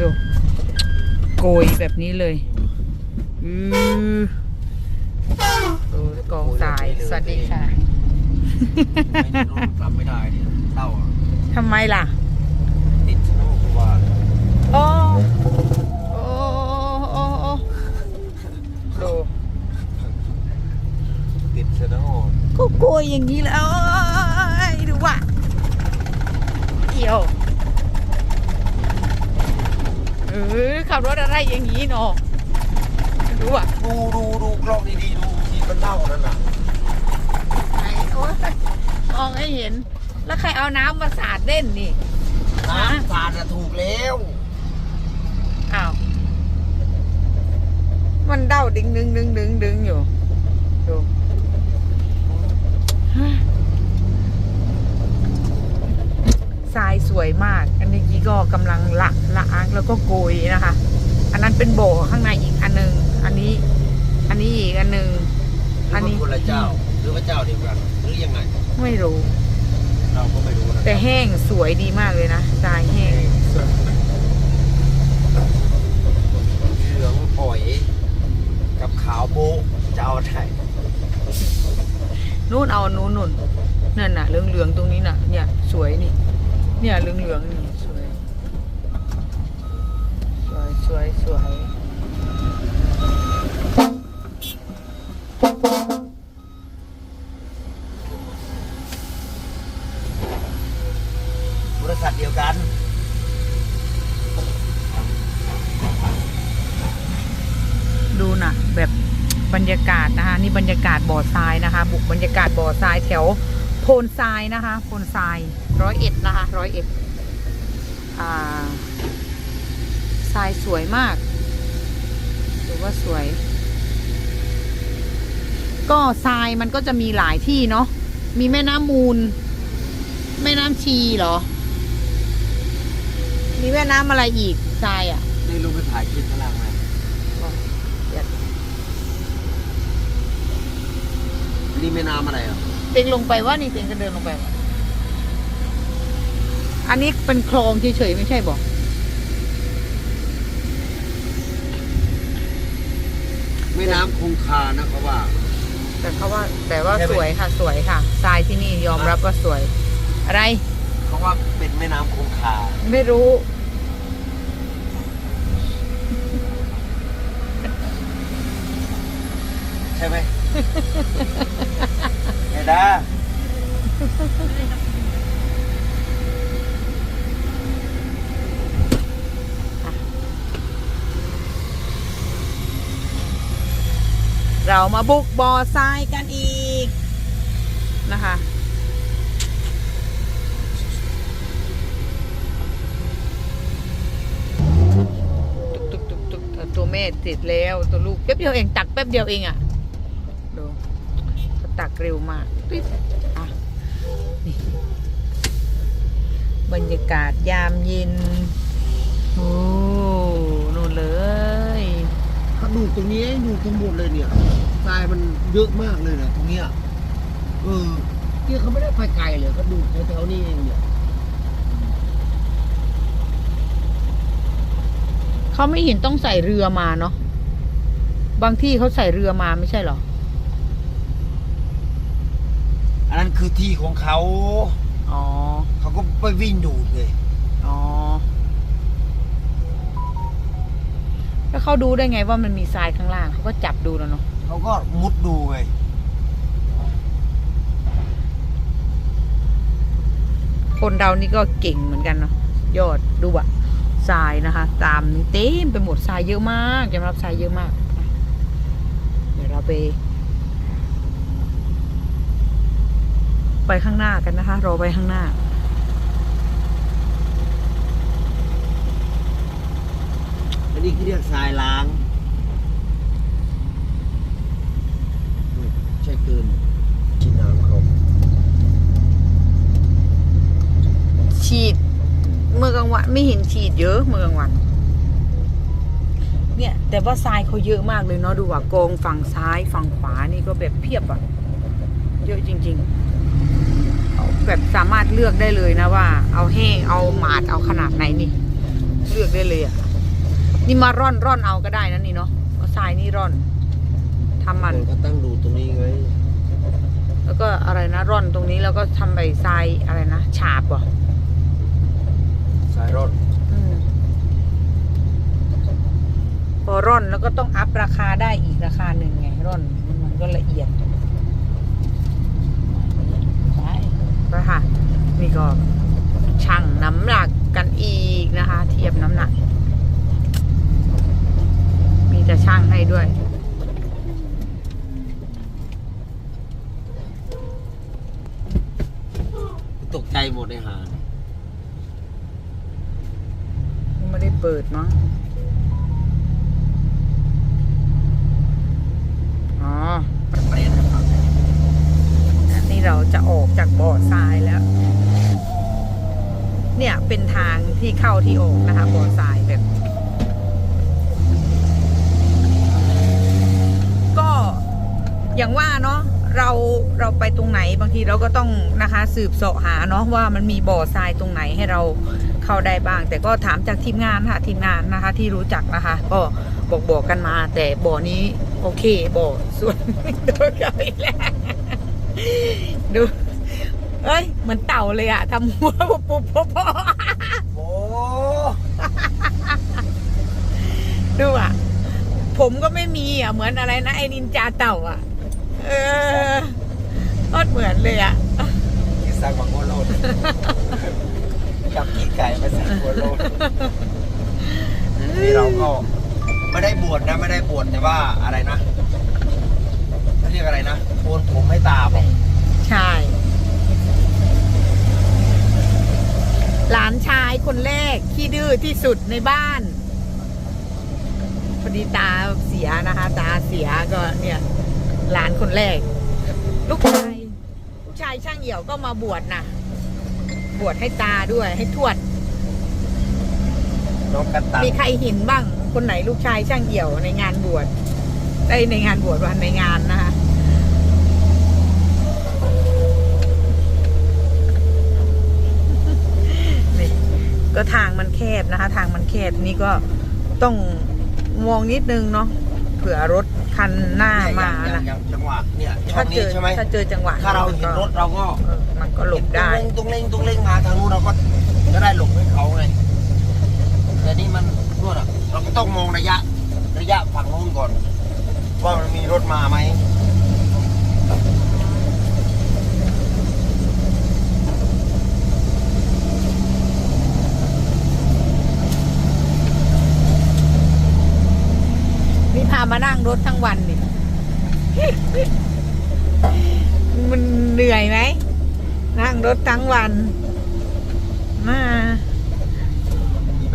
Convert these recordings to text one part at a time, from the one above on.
ดูโกยแบบนี้เลยอือดูกองทราย สวัสดีค่ะ ไม่ได้นอนกลับไม่ได้เนี่ยเต้าอะทำไมล่ะ ติดโน่เพราะว่าโอ้โอ้โอ้โอ้ดูติดเซนโน่ก็โกยอย่างนี้แล้วดูว่ะเอี่ยวเออ ขับรถอะไรอย่างนี้เนาะดูอะดูดูดูกล้องดีๆดูที่มันเน่านั่นน่ะไหนโอ้ยมองให้เห็น แล้วใครเอาน้ำมาสาดเล่นนี่น้ำสาดอะถูกแล้วอ้าวมันเด้าดึงดึงดึงดึงดึงอยู่ดูทรายสวยมาก อันนี้ก็กำลังละละ อักแล้วก็โกยนะคะ อันนั้นเป็นโบข้างในอีกอันหนึงอันนี้ อันนี้อีกอันหนึงหรืออันนี้ว่าคนละเจ้าหรือว่าเจ้าเดียวกันหรือยังไงไม่รู้ เราก็ไม่รู้นะแต่แห้งสวยดีมากเลยนะทรายแห้งเหลืองอ่อย กับขาวโบ๊ะจะเอาไหนนู่นเอานู่นนู่นนั่นน่ะเหลืองเหลืองๆตรงนี้น่ะ เนี่ย สวยนี่ เนี่ยเหลืองเหลืองๆนี่ สวยสวยสวยสวยบริษัทเดียวกันดูน่ะแบบบรรยากาศนะคะ นี่บรรยากาศบ่อทรายนะคะ บุกบรรยากาศบ่อทรายแถวโพนทรายนะคะ โพนทรายร้อยเอ็ดนะคะร้อยเอ็ดอ่า ทรายสวยมากถือว่าสวย ก็ทรายมันก็จะมีหลายที่เนาะมีแม่น้ำมูล แม่น้ำชีเหรอ มีแม่น้ำอะไรอีกทรายอะนี่ลุงไปถ่ายคลิปข้างล่างไหมเดี๋ยวนี่แม่น้ำอะไรอะเต็งลงไปว่านี่เต็งก็เดินลงไปวะอันนี้เป็นคลองเฉยๆไม่ใช่บอก แม่ น้ำคงคานะเขาว่า แต่เขาว่าแต่ว่าใช่ไหมสวยค่ะ สวยค่ะทรายที่นี่ยอมรับว่าสวย อะไร เขาว่าเป็นแม่น้ำคงคา ไม่รู้ ใช่ไหมเห็นน เรามาบุกบ่อทรายกันอีกนะคะ ตุกตุกตุกตุกตัวแม่ติดแล้วตัวลูกแป๊บเดียวเองตักแป๊บเดียวเองอะ่ะดูตักเร็วมากปิ๊บอะนี่บรรยากาศยามเย็น โอ้นู่นเลย เขาดูตรงนี้ดูทั้งหมดเลยเนี่ยทรายมันเยอะมากเลยนะตรงเนี้ยเออเนี่ยเขาไม่ได้ไปไกลเลยเขาดูแถวๆนี้เองเนี่ยเขาไม่เห็นต้องใส่เรือมาเนาะบางที่เขาใส่เรือมาไม่ใช่เหรอ อันนั้นคือที่ของเขาอ๋อ เขาก็ไปวิ่งดูดเลย อ๋อ แล้วเขาดูได้ไงว่ามันมีทรายข้างล่างเขาก็จับดูแล้วเนาะเขาก็มุดดูไงคนเรานี่ก็เก่งเหมือนกันเนาะยอดดูอะทรายนะคะ ตามนี้เต็มไปหมดทรายเยอะมากยอมรับทรายเยอะมากอะเดี๋ยวเราไป ไปข้างหน้ากันนะคะรอไปข้างหน้า อันนี้คือเรียกทรายล้างใช่เกินชิ้นน้ำเขาฉีด เมื่อกลางวันไม่เห็นฉีดเยอะเมื่อกลางวัน เนี่ย แต่ว่าทรายเขาเยอะมากเลยเนาะดูว่ากองฝั่งซ้ายฝั่งขวานี่ก็แบบเพียบอะเยอะจริงๆเอาแบบสามารถเลือกได้เลยนะว่า เอาแห้งเอาหมาดเอาขนาดไหนนี่ เลือกได้เลยอะ นี่มาร่อนร่อนเอาก็ได้นะนี่เนาะเอาทรายนี่ร่อนทำมัน ก็ตั้งดูตรงนี้ไงแล้วก็อะไรนะร่อนตรงนี้แล้วก็ทำใบทรายอะไรนะฉาบเหรอสายรถอืมพอร่อนแล้วก็ต้องอัพราคาได้อีกราคาหนึ่งไงร่อนมันก็ละเอียดใช่ก็ค่ะนี่ก็ชั่งน้ำหนักกันอีกนะคะ เทียบน้ำหนัก มีจะช่างให้ด้วย ตกใจหมดเลยหา ไมั้ง อ๋อเปลี่ยนให้ฟังนี่เราจะออกจากบ่อทรายแล้ว เนี่ยเป็นทางที่เข้าที่ออกนะคะบ่อทรายแบบ ก็อย่างว่าเนาะเราเราไปตรงไหนบางทีเราก็ต้องนะคะสืบเสาะหาเนาะว่ามันมีบ่อทรายตรงไหนให้เรา เข้าได้บ้าง แต่ก็ถามจากทีมงานค่ะทีมงานนะคะ ที่รู้จักนะคะ ก็บอกบอกกันมา แต่บ่อนี้ โอเคบ่อส่วนโดนกันอีกแล้วดูเอ้ยเหมือนเต่าเลยอะทำหัวปุ๊บปุ๊บปุ๊บโอ้ดูอะผมก็ไม่มีอะเหมือนอะไรนะไอ้นินจาเต่าอะเออโคตรเหมือนเลยอะที่สั่งมาโคโลด กับกีไก่มาสั่งโคโลดนี่เราก็ไม่ได้บวชนะไม่ได้บวชแต่ว่าอะไรนะเขาเรียกอะไรนะโกนผมให้ตาบอกใช่ หลานชายคนแรกที่ดื้อที่สุดในบ้านพอดีตาเสียนะคะ ตาเสียก็เนี่ย หลานคนแรก ลูกชายลูกชายช่างเหี่ยวก็มาบวชนะ บวชให้ตาด้วย ให้ทวด น้องกันตันมีใครเห็นบ้าง คนไหนลูกชายช่างเหี่ยวในงานบวชได้ในงานบวชวันในงานนะคะนี่ก็ทางมันแคบนะคะ ทางมันแคบนี่ก็ต้องมองนิดนึงเนาะเผื่อรถ คันหน้ามาอย่งนะอย่างจังหวะเนี่ยช่อถ้างเจนี้อใช่ไหมถ้าเจอจังหวะถ้าเราเห็นรถเราก็เออมันก็หลบได้ ตุ้งเล่งตุ้งเล่งตุ้งเล่งมาทางนู้นเราก็จะได้หลบให้เขาไงแต่นี่มันนู่นอะเราก็ต้องมองระยะระยะฝั่งนู้นก่อน ว่ามันมีรถมาไหม มานั่งรถทั้งวันนี่มันเหนื่อยไหมนั่งรถทั้งวัน มาไม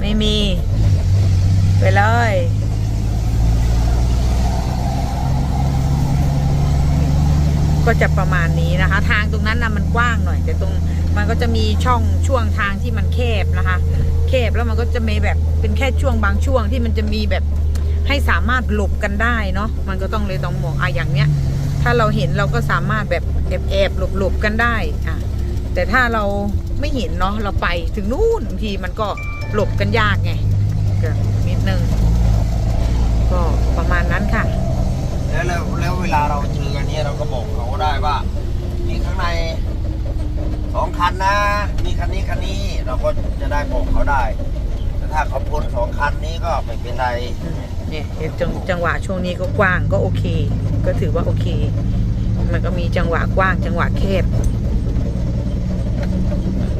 ไม่มี ไปเลยก็จะประมาณนี้นะคะ ทางตรงนั้นนะมันกว้างหน่อย แต่ตรงมันก็จะมีช่องช่วงทางที่มันแคบนะคะ แคบแล้วมันก็จะมีแบบเป็นแค่ช่วงบางช่วงที่มันจะมีแบบ ให้สามารถหลบกันได้เนาะมันก็ต้องเลยต้องมองอะอย่างเนี้ย ถ้าเราเห็นเราก็สามารถแบบแอบแอบหลบหลบๆกันได้อะแต่ถ้าเราไม่เห็นเนาะเราไปถึงนู่นบางทีมันก็หลบกันยากไงก็นิดนึงก็ประมาณนั้นค่ะ แล้วแล้วแล้วเวลาเราเจอกันเนี้เราก็บอกเขาได้ว่ามีข้างในสองคันนะมีคันนี้คันนี้เราก็จะได้บอกเขาได้แต่ถ้าเขาพ้นสองคันนี้ก็ไม่เป็นไร เนี่ยจังจังหวะช่วงนี้ก็กว้างก็โอเค ก็ถือว่าโอเค มันก็มีจังหวะกว้าง จังหวะแคบ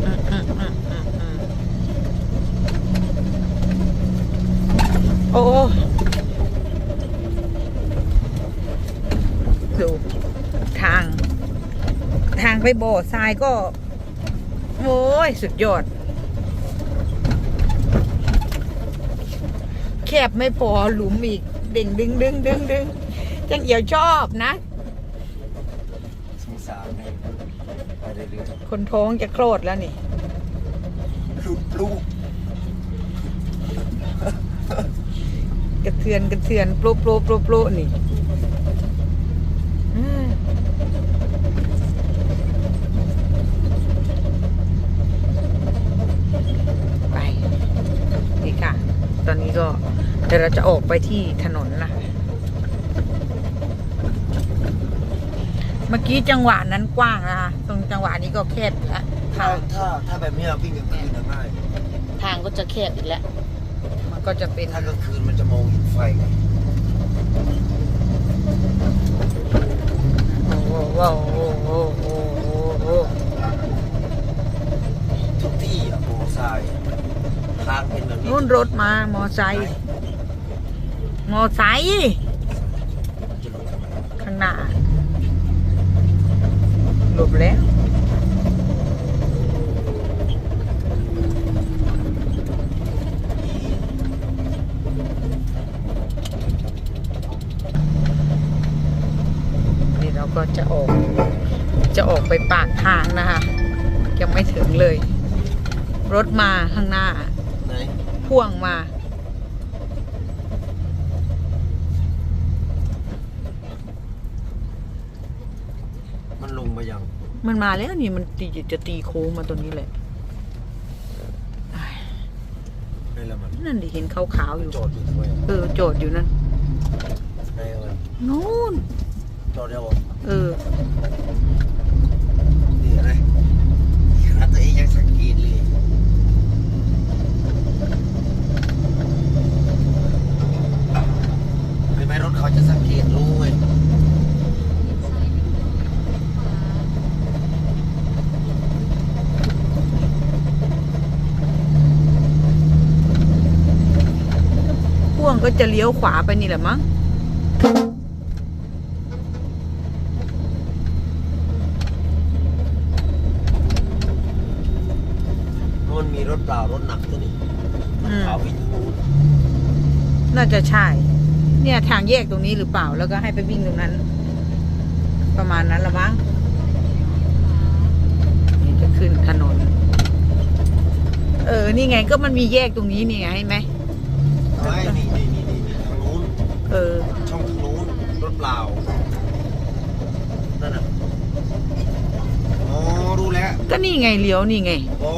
อืมอืมอืมอืมอืมโอ้ดูทาง ทางไปโบ่ทรายก็ โอ้ย สุดยอด แค บไม่พอหลุมอีกดึงดึงดึงดึงดึงจังเอี่ยวชอบนะ สงสารเลยไปเรื่อยคนท้องจะโคลอดแล้วนี่ ๆลูกลูกกระเทือนกระเทือนโปรโปรโปรโปรนี่อืมไปนี่ค่ะ ตอนนี้ก็เดี๋ยวเราจะออกไปที่ถนนนะ เมื่อกี้จังหวะนั้นกว้างนะคะ ตรงจังหวะนี้ก็แคบละถ้าทางถ้าถ้าแบบนี้วิ่งกลางคืนนะง่ายทางก็จะแคบอีกแล้ว มันก็จะเป็น ถ้ากลางคืนมันจะมองเห็นไฟไงโอ้โหโอ้โหโอ้โหโอ้โหทุกที่อะโมไซค์ทางเป็นแบบนี้นู่นรถมามอไซค์ มอไซค์จะลงทำไมข้างหน้าหลบแล้วนี่เราก็จะออก จะออกไปปากทางนะคะ ยังไม่ถึงเลย รถมาข้างหน้าไหนพ่วงมา มันลงไปยัง มันมาแล้วนี่มันตีจะตีโค้งมาตัวนี้เลยในละมันนั่นดิเห็นขาวๆอยู่ จอดอยู่ทำไมเออโจทย์อยู่นั่นในมัน นู่น จอดเดียว เออ นี่อะไรขนาดตัวเองยังสังเกตเลยเห็นไหมรถเขาจะสังเกตรู้เว้ย พ่วง ก็จะเลี้ยวขวาไปนี่แหละมั้งมันมีรถเปล่ารถหนักตัวนี้อืมขาววิ่งทางนู้นน่าจะใช่ เนี่ยทางแยกตรงนี้หรือเปล่าแล้วก็ให้ไปวิ่งตรงนั้น ประมาณนั้นละมั้งนี่จะขึ้นถนน เออ นี่ไงก็มันมีแยกตรงนี้นี่ไงเห็นไหม ไอ้นี่นี่นี่นี่นี่ทางนู้น เออ ช่องทางนู้นรถเปล่า นั่นน่ะ อ๋อ รู้แล้ว ก็นี่ไงเลี้ยวนี่ไง อ๋อ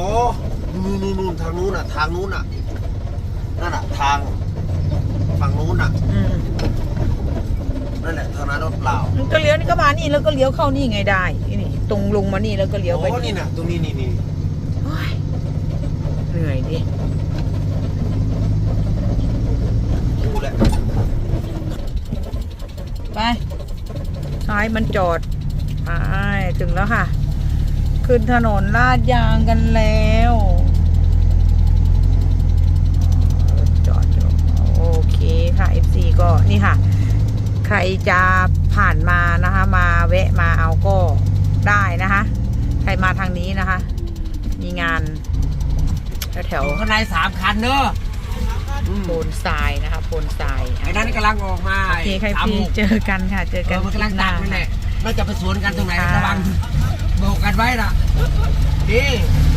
นู่นนู่นนู่นทางนู้นอะ ทางนู้นอะ นั่นอะ ทาง ฝั่งนู้นอะ อืมนั่นแหละทางนั้นรถเปล่า มันก็เลี้ยวนี่ก็มานี่แล้วก็เลี้ยวเข้านี่ไงได้นี่ตรงลงมานี่แล้วก็เลี้ยวไปโอ้นี่น่ะ ตรงนี้นี่นี่โอ้ยเหนื่อยดิ รู้แล้ว ไป ซ้ายมันจอดไปถึงแล้วค่ะ ขึ้นถนนลาดยางกันแล้วจอดอยู่โอเคค่ะ FC ก็นี่ค่ะ ใครจะผ่านมานะคะ มาแวะมาเอาก็ได้นะคะ ใครมาทางนี้นะคะ มีงานแถวข้างในสามคันเนอะ โพนทรายนะคะโพนทรายไอ้นั้นกำลังออกมาโอเคใครพี่เจอกันค่ะ เจอเอกันอมันกำลังคลิปหตัน้าดนั่นแหละน่าจะไปสวนกันตรงไหนค่ะระวังบอกกันไว้ล่ะนี่